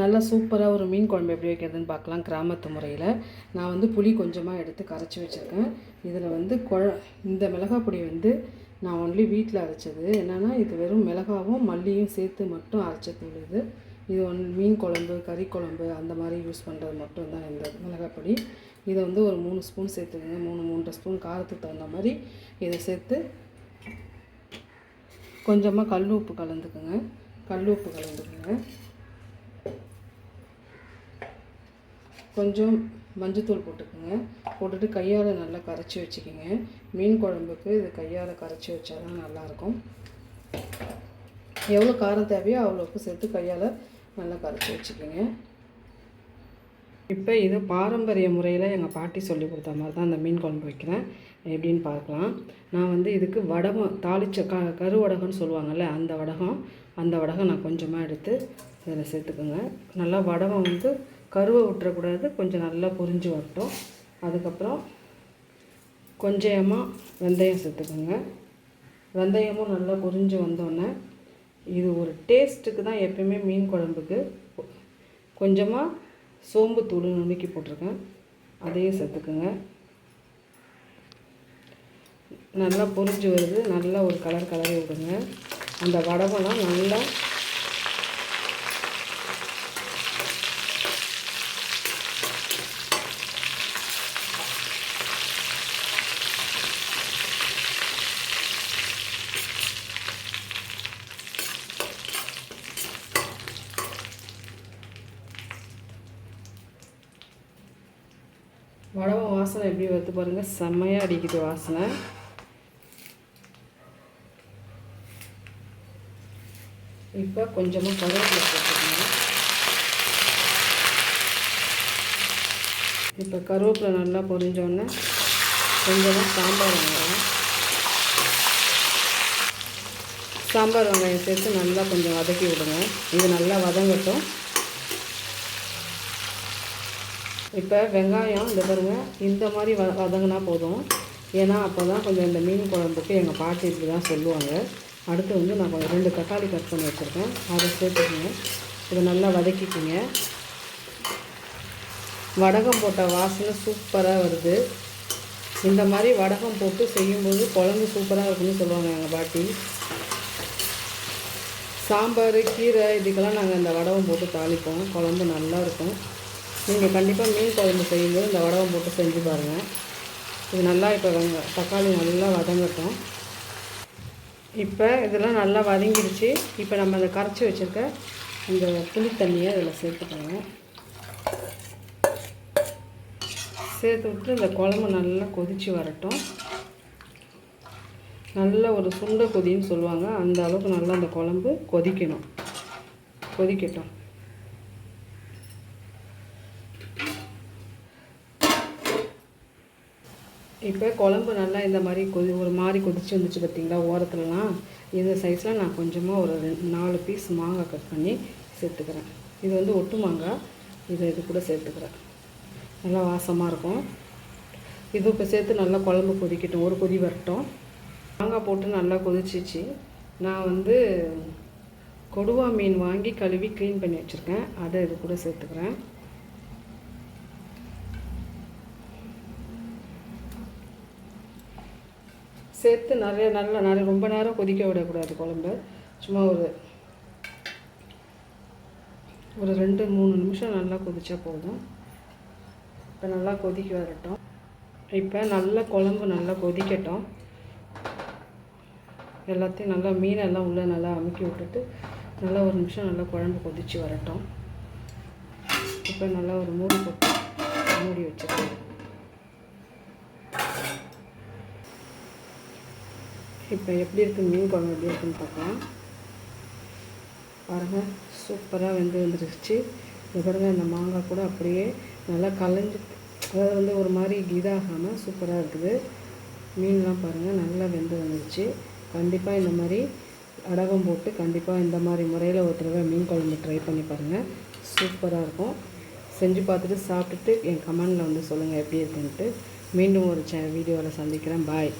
நல்லா சூப்பராக ஒரு மீன் குழம்பு எப்படி வைக்கிறதுன்னு பார்க்கலாம் கிராமத்து முறையில். நான் வந்து புளி கொஞ்சமாக எடுத்து கரைச்சி வச்சுருக்கேன். இதில் வந்து குழ இந்த மிளகாய் பொடி வந்து நான் ஒன்லி வீட்டில் அரைச்சது. என்னென்னா இது வெறும் மிளகாவும் மல்லியும் சேர்த்து மட்டும் அரைச்ச தூள் இது. இது ஒன் மீன் குழம்பு கறி குழம்பு அந்த மாதிரி யூஸ் பண்ணுறது மட்டும்தான் இந்த மிளகாய் பொடி. இதை வந்து ஒரு மூணு ஸ்பூன் சேர்த்துக்கோங்க. மூணு மூன்றரை ஸ்பூன் காரத்துக்கு தகுந்த மாதிரி இதை சேர்த்து கொஞ்சமாக கல் உப்பு கலந்துக்குங்க. கல் உப்பு கலந்துக்குங்க. கொஞ்சம் மஞ்சத்தூள் போட்டுக்கோங்க. போட்டுட்டு கையால் நல்லா கரைச்சி வச்சுக்கோங்க. மீன் குழம்புக்கு இது கையால் கரைச்சி வச்சா தான் நல்லாயிருக்கும். எவ்வளோ காரம் தேவையோ அவ்வளோக்கு சேர்த்து கையால் நல்லா கரைச்சி வச்சுக்கோங்க. இப்போ இது பாரம்பரிய முறையில் எங்கள் பாட்டி சொல்லி கொடுத்த மாதிரி தான் அந்த மீன் குழம்பு வைக்கிறேன். எப்படின்னு பார்க்கலாம். நான் வந்து இதுக்கு வடகம் தாளிச்ச க கருவடகம்னு சொல்லுவாங்கல்ல சொல்லுவாங்கள்ல அந்த வடகம் அந்த வடகம் நான் கொஞ்சமாக எடுத்து இதில் சேர்த்துக்கோங்க. நல்லா வடகம் வந்து கருவை விட்டுறக்கூடாது. கொஞ்சம் நல்லா பொரிஞ்சு வரட்டும். அதுக்கப்புறம் கொஞ்சமாக வெந்தயம் சேர்த்துக்கோங்க. வெந்தயமும் நல்லா பொரிஞ்சு வந்தோடனே இது ஒரு டேஸ்ட்டுக்கு தான் எப்பயுமே மீன் குழம்புக்கு கொஞ்சமாக சோம்பு தூள் நுணுக்கி போட்டிருக்கேன். அதையும் சேர்த்துக்குங்க. நல்லா பொரிஞ்சு வருது. நல்லா ஒரு கலர் கலரி விடுங்க. அந்த வடவெல்லாம் நல்லா வடவம் வாசனை எப்படி வருது பாருங்கள் செம்மையாக அடிக்குது வாசனை. இப்போ கொஞ்சமாக கருவேப்பிலை போட்டுக்கணும் இப்போ கருவேப்பிலை நல்லா பொரிஞ்சோடனே கொஞ்சமாக சாம்பார் வெங்காயம். சாம்பார் வெங்காயம் சேர்த்து நல்லா கொஞ்சம் வதக்கி விடுங்க. இது நல்லா வதங்கட்டும். இப்போ வெங்காயம் இந்த பாருங்கள் இந்த மாதிரி வ வதங்கினா போதும். ஏன்னா அப்போ தான் கொஞ்சம் இந்த மீன் குழம்புக்கு எங்கள் பாட்டி இப்படி தான் சொல்லுவாங்க. அடுத்து வந்து நான் கொஞ்சம் ரெண்டு தக்காளி கட் பண்ணி வச்சுருக்கேன். அதை சேர்த்துக்கோங்க. இதை நல்லா வதக்கிக்கோங்க. வடகம் போட்ட வாசனை சூப்பராக வருது. இந்த மாதிரி வடகம் போட்டு செய்யும்போது குழம்பு சூப்பராக இருக்குன்னு சொல்லுவாங்க எங்கள் பாட்டி. சாம்பார் கீரை இதுக்கெல்லாம் நாங்கள் இந்த வடகம் போட்டு தாளிப்போம். குழம்பு நல்லாயிருக்கும் நீங்கள் கண்டிப்பாக மீன் குழம்பு செய்யும்போது இந்த வடவை போட்டு செஞ்சு பாருங்கள் இது நல்லா இப்போ வெங்க தக்காளி நல்லா வதங்கட்டும். இப்போ இதெல்லாம் நல்லா வதங்கிடுச்சு. இப்போ நம்ம அதை கரைச்சி வச்சுருக்க இந்த புளி தண்ணியை அதில் சேர்த்துக்கோங்க சேர்த்து விட்டு இந்த குழம்பு நல்லா கொதித்து வரட்டும். நல்ல ஒரு சுண்ட கொதின்னு சொல்லுவாங்க. அந்த அளவுக்கு நல்லா அந்த குழம்பு கொதிக்கணும். கொதிக்கட்டும். இப்போ குழம்பு நல்லா இந்த மாதிரி கொதி ஒரு மாதிரி கொதிச்சு வந்துச்சு பார்த்தீங்களா ஓரத்துலலாம். இந்த சைஸில் நான் கொஞ்சமாக ஒரு ரெண்டு நாலு பீஸ் மாங்காய் கட் பண்ணி சேர்த்துக்கிறேன். இது வந்து ஒட்டு மாங்காய். இதை இது கூட சேர்த்துக்கிறேன். நல்லா வாசமாக இருக்கும். இது இப்போ சேர்த்து நல்லா குழம்பு கொதிக்கட்டும். ஒரு கொதி வரட்டும். மாங்காய் போட்டு நல்லா கொதிச்சிச்சு. நான் வந்து கொடுவா மீன் வாங்கி கழுவி க்ளீன் பண்ணி வச்சுருக்கேன். அதை இது கூட சேர்த்துக்கிறேன். சேர்த்து நிறைய நல்லா நிறைய ரொம்ப நேரம் கொதிக்க விடக்கூடாது குழம்பு. சும்மா ஒரு ஒரு ரெண்டு மூணு நிமிஷம் நல்லா கொதிச்சா போதும். இப்போ நல்லா கொதிக்க வரட்டும். இப்போ நல்லா குழம்பு நல்லா கொதிக்கட்டும். எல்லாத்தையும் நல்லா மீனெல்லாம் உள்ளே நல்லா அமுக்கி விட்டுட்டு நல்லா ஒரு நிமிஷம் நல்லா குழம்பு கொதித்து வரட்டும். இப்போ நல்லா ஒரு மூடி போட்டு மூடி வச்சுருக்கேன் இப்போ எப்படி இருக்குது மீன் குழம்பு எப்படி இருக்குன்னு பார்க்கலாம். பாருங்கள் சூப்பராக வெந்து வந்துருச்சு. இந்த பாருங்கள் இந்த மாங்காய் கூட அப்படியே நல்லா கலைஞ்சு அதாவது வந்து ஒரு மாதிரி இதாகாமல் சூப்பராக இருக்குது. மீன்லாம் பாருங்கள் நல்லா வெந்து வந்துருச்சு. கண்டிப்பாக இந்த மாதிரி அடகம் போட்டு கண்டிப்பாக இந்த மாதிரி முறையில் ஒரு தடவை மீன் குழம்பு ட்ரை பண்ணி பாருங்கள் சூப்பராக இருக்கும். செஞ்சு பார்த்துட்டு சாப்பிட்டுட்டு என் கமெண்டில் வந்து சொல்லுங்கள் எப்படி இருக்குன்ட்டு. மீண்டும் ஒரு சே வீடியோவில் சந்திக்கிறேன். பாய்